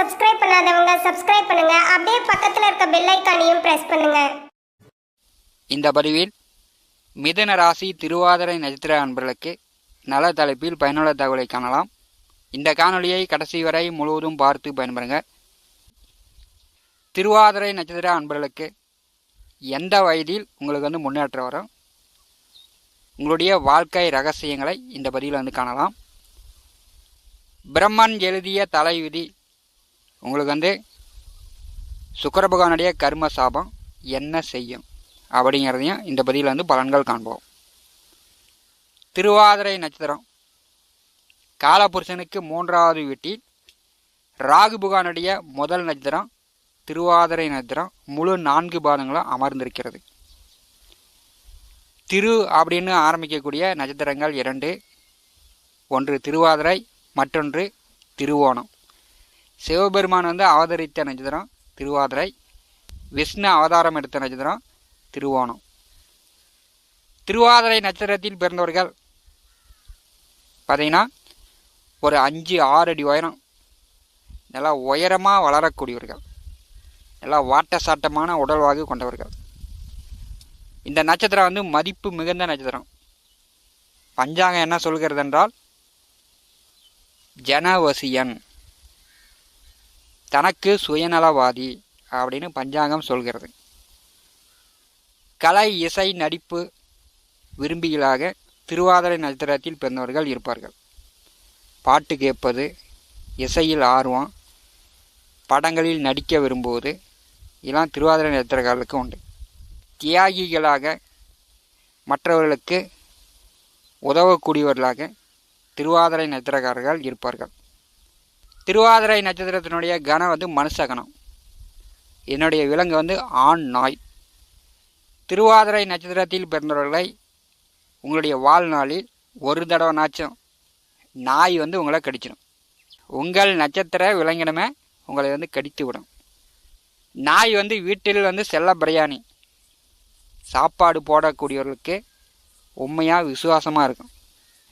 Subscribe பண்ணாதவங்க subscribe பண்ணுங்க. அப்படியே பக்கத்துல இருக்க பெல் ஐக்கானையும் பிரஸ் பண்ணுங்க. இந்த பதிவில் மிதுன ராசி திருவாதிரை நட்சத்திர அன்பர்களுக்கு நல தலைப்பில் பயனுள்ள தகவலை காணலாம். இந்த காணொலியை கடைசி வரை முழுவதும் பார்த்து பயன்பெறுங்க. திருவாதிரை நட்சத்திர அன்பர்களுக்கு எந்த வயதில் உங்களுக்கு வந்து முன்னேற்றம் வரும்? உங்களுடைய வாழ்க்கை ரகசியங்களை இந்த பதிவில் வந்து காணலாம். பிரம்மன் எழுதிய தலைவிதி உங்களுக்கு வந்து சுக்கர பகவானுடைய கர்ம சாபம் என்ன செய்யும் அப்படிங்கிறதையும் இந்த பதிவில் வந்து பலன்கள் காண்போம். திருவாதிரை நட்சத்திரம். காலபுருஷனுக்கு மூன்றாவது வீட்டில் ராகு புகானுடைய முதல் நட்சத்திரம் திருவாதிரை நட்சத்திரம் முழு நான்கு பாதங்களும் அமர்ந்திருக்கிறது. திரு அப்படின்னு ஆரம்பிக்கக்கூடிய நட்சத்திரங்கள் இரண்டு. ஒன்று திருவாதிரை மற்றொன்று திருவோணம். சிவபெருமான் வந்து அவதரித்த நட்சத்திரம் திருவாதிரை விஷ்ணு அவதாரம் எடுத்த நட்சத்திரம் திருவோணம். திருவாதிரை நட்சத்திரத்தில் பிறந்தவர்கள் பார்த்தீங்கன்னா ஒரு அஞ்சு ஆறு அடி உயரம். நல்லா உயரமாக வளரக்கூடியவர்கள். நல்லா வாட்ட சாட்டமான உடல்வாகு கொண்டவர்கள். இந்த நட்சத்திரம் வந்து மதிப்பு மிகுந்த நட்சத்திரம். பஞ்சாங்கம் என்ன சொல்கிறது என்றால் ஜனவசியன். தனக்கு சுயநலவாதி அப்படின்னு பஞ்சாங்கம் சொல்கிறது. கலை இசை நடிப்பு விரும்பிகளாக திருவாதிரை நட்சத்திரத்தில் பிறந்தவர்கள் இருப்பார்கள். பாட்டு கேட்பது இசையில் ஆர்வம் படங்களில் நடிக்க விரும்புவது இதெல்லாம் திருவாதிரை நட்சத்திரக்காரர்களுக்கு உண்டு. தியாகிகளாக மற்றவர்களுக்கு உதவக்கூடியவர்களாக திருவாதிரை நட்சத்திரக்காரர்கள் இருப்பார்கள். திருவாதிரை நட்சத்திரத்தினுடைய கணம் வந்து மனுஷகணம் என்னுடைய விலங்கு வந்து ஆண் நாய். திருவாதிரை நட்சத்திரத்தில் பிறந்தவர்களை உங்களுடைய வாழ்நாளில் ஒரு தடவை நாச்சும் நாய் வந்து உங்களை கடிச்சிடும். உங்கள் நட்சத்திர விலங்கினமே உங்களை வந்து கடித்து விடும். நாய் வந்து வீட்டில் வந்து செல்ல பிரியாணி. சாப்பாடு போடக்கூடியவர்களுக்கு உண்மையாக விசுவாசமாக இருக்கும்.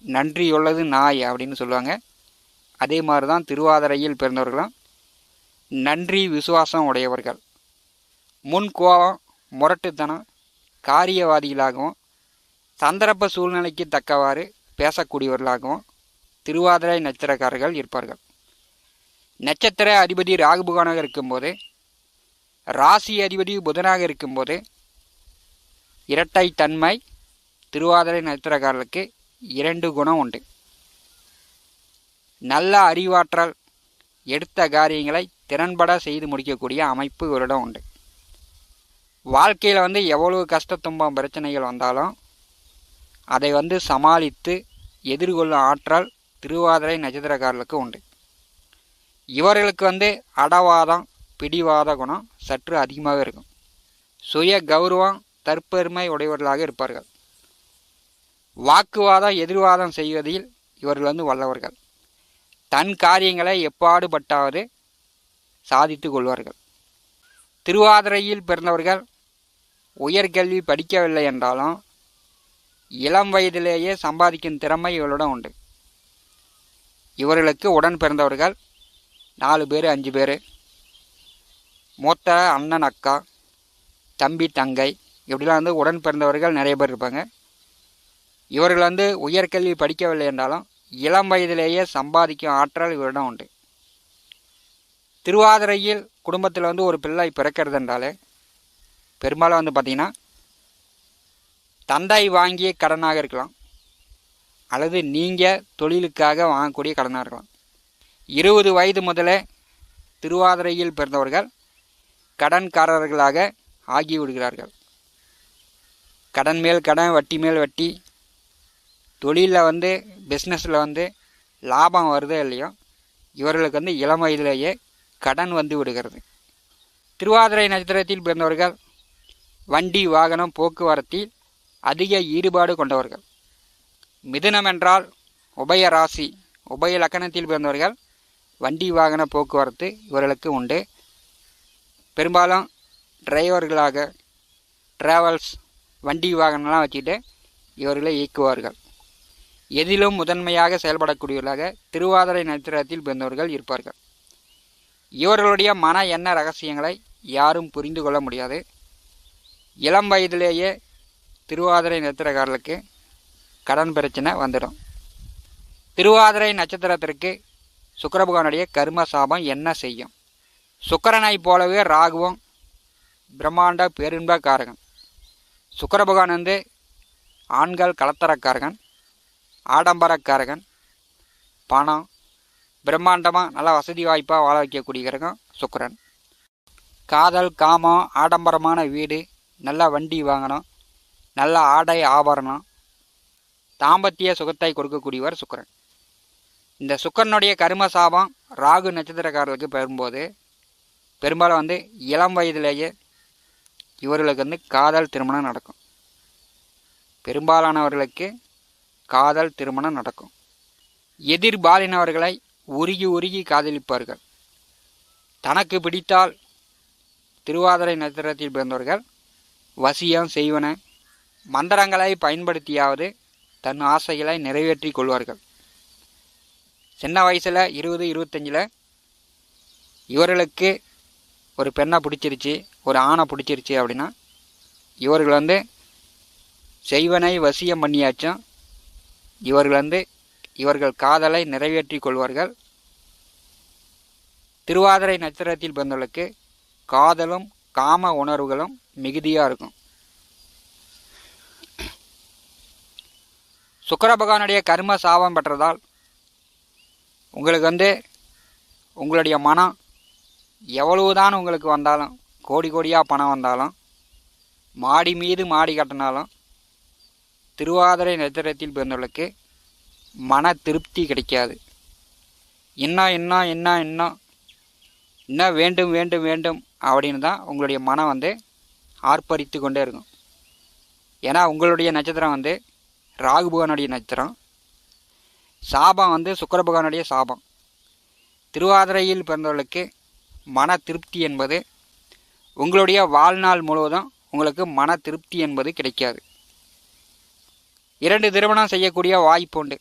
நன்றி உள்ளது நாய் அப்படின்னு சொல்லுவாங்க. அதே மாதிரி தான் திருவாதிரையில் பிறந்தவர்களும் நன்றி விசுவாசம் உடையவர்கள். முன் கோபம் முரட்டுத்தனம் காரியவாதிகளாகவும் சந்தர்ப்ப சூழ்நிலைக்கு தக்கவாறு பேசக்கூடியவர்களாகவும் திருவாதிரை நட்சத்திரக்காரர்கள் இருப்பார்கள். நட்சத்திர அதிபதி ராகுபுகானாக இருக்கும்போது ராசி அதிபதி புதனாக இருக்கும்போது இரட்டை தன்மை திருவாதிரை நட்சத்திரக்காரர்களுக்கு இரண்டு குணம் உண்டு. நல்ல அறிவாற்றல் எடுத்த காரியங்களை திறன்பட செய்து முடிக்கக்கூடிய அமைப்பு இவரிடம் உண்டு. வாழ்க்கையில் வந்து எவ்வளவு கஷ்ட துன்பம் பிரச்சனைகள் வந்தாலும் அதை வந்து சமாளித்து எதிர்கொள்ளும் ஆற்றல் திருவாதிரை நட்சத்திரக்காரர்களுக்கு உண்டு. இவர்களுக்கு வந்து அடவாதம் பிடிவாத குணம் சற்று அதிகமாக இருக்கும். சுய கௌரவம் தற்பெருமை உடையவர்களாக இருப்பார்கள். வாக்குவாதம் எதிர்வாதம் செய்வதில் இவர்கள் வந்து வல்லவர்கள். தன் காரியங்களை எப்பாடுபட்டாவது சாதித்து கொள்வார்கள். திருவாதிரையில் பிறந்தவர்கள் உயர்கல்வி படிக்கவில்லை என்றாலும் இளம் வயதிலேயே சம்பாதிக்கும் திறமை இவர்களிடம் உண்டு. இவர்களுக்கு உடன் பிறந்தவர்கள் நாலு பேர் அஞ்சு பேர். மூத்த அண்ணன் அக்கா தம்பி தங்கை இப்படிலாம் வந்து உடன் பிறந்தவர்கள் நிறைய பேர் இருப்பாங்க. இவர்கள் வந்து உயர்கல்வி படிக்கவில்லை என்றாலும் இளம் வயதிலேயே சம்பாதிக்கும் ஆற்றல் இவரிடம் உண்டு. திருவாதிரையில் குடும்பத்தில் வந்து ஒரு பிள்ளை பிறக்கிறது என்றாலே பெரும்பாலும் வந்து பார்த்திங்கன்னா தந்தை வாங்கிய கடனாக இருக்கலாம். அல்லது நீங்கள் தொழிலுக்காக வாங்கக்கூடிய கடனாக இருக்கலாம். இருபது வயது முதலே திருவாதிரையில் பிறந்தவர்கள் கடன்காரர்களாக ஆகிவிடுகிறார்கள். கடன் மேல் கடன் வட்டி மேல் வட்டி தொழிலில் வந்து பிஸ்னஸில் வந்து லாபம் வருதோ இல்லையோ இவர்களுக்கு வந்து இளம் வயதிலேயே கடன் வந்து விடுகிறது. திருவாதிரை நட்சத்திரத்தில் பிறந்தவர்கள் வண்டி வாகனம் போக்குவரத்தில் அதிக ஈடுபாடு கொண்டவர்கள். மிதுனம் என்றால் உபய ராசி உபய லக்கணத்தில் பிறந்தவர்கள் வண்டி வாகன போக்குவரத்து இவர்களுக்கு உண்டு. பெரும்பாலும் டிரைவர்களாக ட்ராவல்ஸ் வண்டி வாகனம்லாம் வச்சுக்கிட்டு இவர்களை இயக்குவார்கள். எதிலும் முதன்மையாக செயல்படக்கூடியவர்களாக திருவாதிரை நட்சத்திரத்தில் பிறந்தவர்கள் இருப்பார்கள். இவர்களுடைய மன எண்ண ரகசியங்களை யாரும் புரிந்து கொள்ள முடியாது. இளம் வயதிலேயே திருவாதிரை நட்சத்திரக்காரர்களுக்கு கடன் பிரச்சனை வந்துடும். திருவாதிரை நட்சத்திரத்திற்கு சுக்கரபகவானுடைய கர்ம சாபம் என்ன செய்யும்? சுக்கரனை போலவே ராகுவும் பிரம்மாண்ட பேரின்பக்காரகன் சுக்கரபகவான் வந்து ஆண்கள் கலத்தரக்காரகன் ஆடம்பரக்காரகன் பணம் பிரம்மாண்டமாக நல்லா வசதி வாய்ப்பாக வாழ வைக்கக்கூடிய கிரகம் சுக்கரன். காதல் காமம் ஆடம்பரமான வீடு நல்ல வண்டி வாங்கணும் நல்ல ஆடை ஆபரணம் தாம்பத்திய சுகத்தை கொடுக்கக்கூடியவர் சுக்கிரன். இந்த சுக்கரனுடைய கரும சாபம் ராகு நட்சத்திரக்காரர்களுக்கு பெறும்போது பெரும்பாலும் வந்து இளம் வயதிலேயே இவர்களுக்கு வந்து காதல் திருமணம் நடக்கும். பெரும்பாலானவர்களுக்கு காதல் திருமணம் நடக்கும். எதிர்பாலினவர்களை உருகி உருகி காதலிப்பார்கள் தனக்கு பிடித்தால் திருவாதிரை நட்சத்திரத்தில் பிறந்தவர்கள் வசியம் செய்வன மந்திரங்களை பயன்படுத்தியாவது தன் ஆசைகளை நிறைவேற்றி கொள்வார்கள். சின்ன வயசில் இருபது இருபத்தஞ்சில் இவர்களுக்கு ஒரு பெண்ணை பிடிச்சிருச்சு ஒரு ஆணை பிடிச்சிருச்சு அப்படின்னா இவர்கள் வந்து செய்வனை வசியம் பண்ணியாச்சும் இவர்கள் வந்து இவர்கள் காதலை நிறைவேற்றி கொள்வார்கள். திருவாதிரை நட்சத்திரத்தில் பிறந்தவர்களுக்கு காதலும் காம உணர்வுகளும் மிகுதியாக இருக்கும். சுக்கர பகவானுடைய கர்ம சாபம் பெற்றதால் உங்களுக்கு வந்து உங்களுடைய மனம் எவ்வளவுதான் உங்களுக்கு வந்தாலும் கோடி கோடியாக பணம் வந்தாலும் மாடி மீது மாடி கட்டினாலும் திருவாதிரை நட்சத்திரத்தில் பிறந்தவர்களுக்கு மன திருப்தி கிடைக்காது. இன்னும் இன்னும் இன்னும் இன்னும் என்ன வேண்டும் வேண்டும் வேண்டும் அப்படின்னு தான் உங்களுடைய மனம் வந்து ஆர்ப்பரித்து கொண்டே இருக்கும். ஏன்னா உங்களுடைய நட்சத்திரம் வந்து ராகு பகவானுடைய நட்சத்திரம். சாபம் வந்து சுக்கர பகவானுடைய சாபம். திருவாதிரையில் பிறந்தவர்களுக்கு மன திருப்தி என்பது உங்களுடைய வாழ்நாள் முழுவதும் உங்களுக்கு மன திருப்தி என்பது கிடைக்காது. இரண்டு திருமணம் செய்யக்கூடிய வாய்ப்பு உண்டு.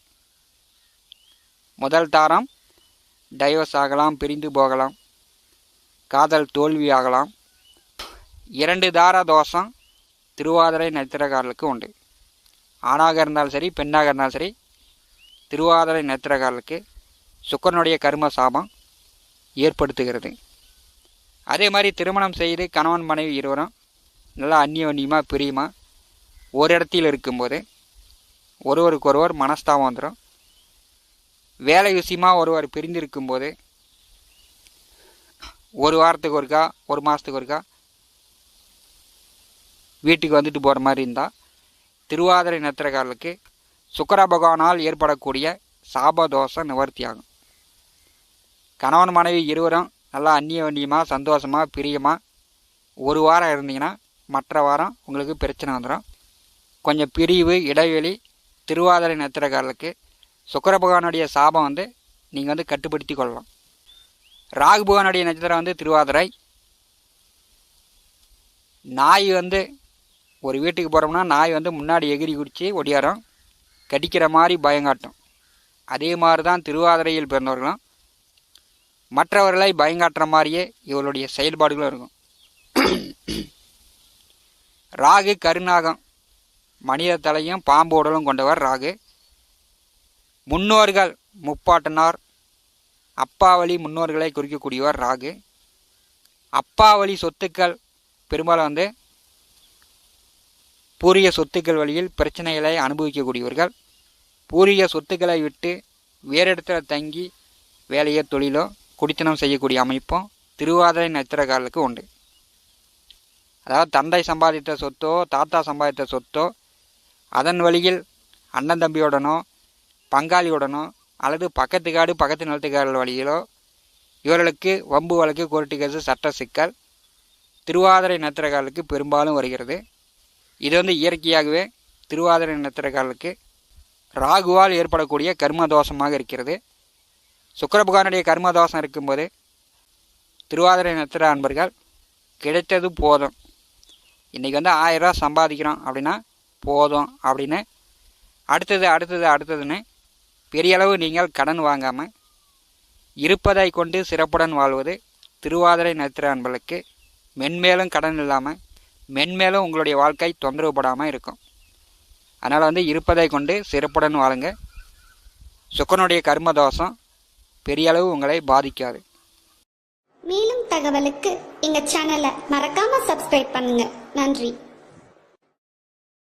முதல் தாரம் டைவர்ஸ் ஆகலாம் பிரிந்து போகலாம். காதல் தோல்வி ஆகலாம். இரண்டு தார தோஷம் திருவாதிரை நட்சத்திரக்காரர்களுக்கு உண்டு. ஆணாக இருந்தாலும் சரி பெண்ணாக இருந்தாலும் சரி திருவாதிரை நட்சத்திரக்காரர்களுக்கு சுக்கரனுடைய கர்ம சாபம் ஏற்படுத்துகிறது. அதே மாதிரி திருமணம் செய்து கணவன் மனைவி இருவரும் நல்லா அந்நியோன்யமாக பிரியமாக ஒரு இடத்தில் இருக்கும்போது ஒருவருக்கு ஒருவர் மனஸ்தாபம் வந்துடும். வேலை விஷயமாக ஒருவர் பிரிந்துருக்கும்போது ஒரு வாரத்துக்கு ஒருக்கா ஒரு மாதத்துக்கு ஒருக்கா வீட்டுக்கு வந்துட்டு போகிற மாதிரி இருந்தால் திருவாதிரை நத்திரக்காரர்களுக்கு சுக்கர பகவானால் ஏற்படக்கூடிய சாபதோஷம் நிவர்த்தி ஆகும் கணவன் மனைவி இருவரும் நல்லா அந்நியோன்யமாக சந்தோஷமாக பிரியமாக ஒரு வாரம் இருந்தீங்கன்னா மற்ற வாரம் உங்களுக்கு பிரச்சனை வந்துடும். கொஞ்சம் பிரிவு இடைவெளி திருவாதிரை நட்சத்திரக்காரர்களுக்கு சுக்கர பகவானுடைய சாபம் வந்து நீங்கள் வந்து கட்டுப்படுத்தி கொள்ளலாம். ராகு பகவானுடைய நட்சத்திரம் வந்து திருவாதிரை. நாய் வந்து ஒரு வீட்டுக்கு போகிறோம்னா நாய் வந்து முன்னாடி எகிரி குடித்து ஒடியாரம் கடிக்கிற மாதிரி பயங்காட்டும் அதே மாதிரி தான் திருவாதிரையில் பிறந்தவர்களும் மற்றவர்களை பயங்காட்டுற மாதிரியே இவருடைய செயல்பாடுகளும் இருக்கும். ராகு கருநாகம் மனித தலையும் பாம்பு உடலும் கொண்டவர் ராகு. முன்னோர்கள் முப்பாட்டனார் அப்பாவளி முன்னோர்களை குறிக்கக்கூடியவர் ராகு. அப்பாவளி சொத்துக்கள் பெரும்பாலும் வந்து பூரிய சொத்துக்கள் வழியில் பிரச்சனைகளை அனுபவிக்கக்கூடியவர்கள். பூரிய சொத்துக்களை விட்டு வேறு இடத்துல தங்கி வேலையோ தொழிலோ குடித்தனம் செய்யக்கூடிய அமைப்பும் திருவாதிரை நட்சத்திரக்காரர்களுக்கு உண்டு. அதாவது தந்தை சம்பாதித்த சொத்தோ தாத்தா சம்பாதித்த சொத்தோ அதன் வழியில் அண்ணன் தம்பியுடனோ பங்காளியுடனோ அல்லது பக்கத்து காடு பக்கத்து நிலத்துக்காரர்கள் வழியிலோ இவர்களுக்கு வம்பு வழக்கு கோர்ட்டு கேஸு சட்ட சிக்கல் திருவாதிரை நத்திரக்காரர்களுக்கு பெரும்பாலும் வருகிறது. இது வந்து இயற்கையாகவே திருவாதிரை நத்திரக்காரர்களுக்கு ராகுவால் ஏற்படக்கூடிய கர்ம தோஷமாக இருக்கிறது. சுக்கரபகவானுடைய கர்ம தோஷம் இருக்கும்போது திருவாதிரை நத்திர அன்பர்கள் கிடைத்தது போதும். இன்றைக்கி வந்து ஆயிரரூவா சம்பாதிக்கிறோம் அப்படின்னா போதும் அப்படின்னு. அடுத்தது அடுத்தது அடுத்ததுன்னு பெரிய அளவு நீங்கள் கடன் வாங்காமல் இருப்பதை கொண்டு சிறப்புடன் வாழ்வது திருவாதிரை நட்சத்திர அன்பர்களுக்கு மென்மேலும் கடன் இல்லாமல் மென்மேலும் உங்களுடைய வாழ்க்கை தொந்தரவுபடாமல் இருக்கும். அதனால் வந்து இருப்பதை கொண்டு சிறப்புடன் வாழுங்க. சுக்கனுடைய கர்ம தோஷம் பெரிய அளவு உங்களை பாதிக்காது. மேலும் தகவலுக்கு எங்கள் சேனலை மறக்காம சப்ஸ்கிரைப் பண்ணுங்க. நன்றி.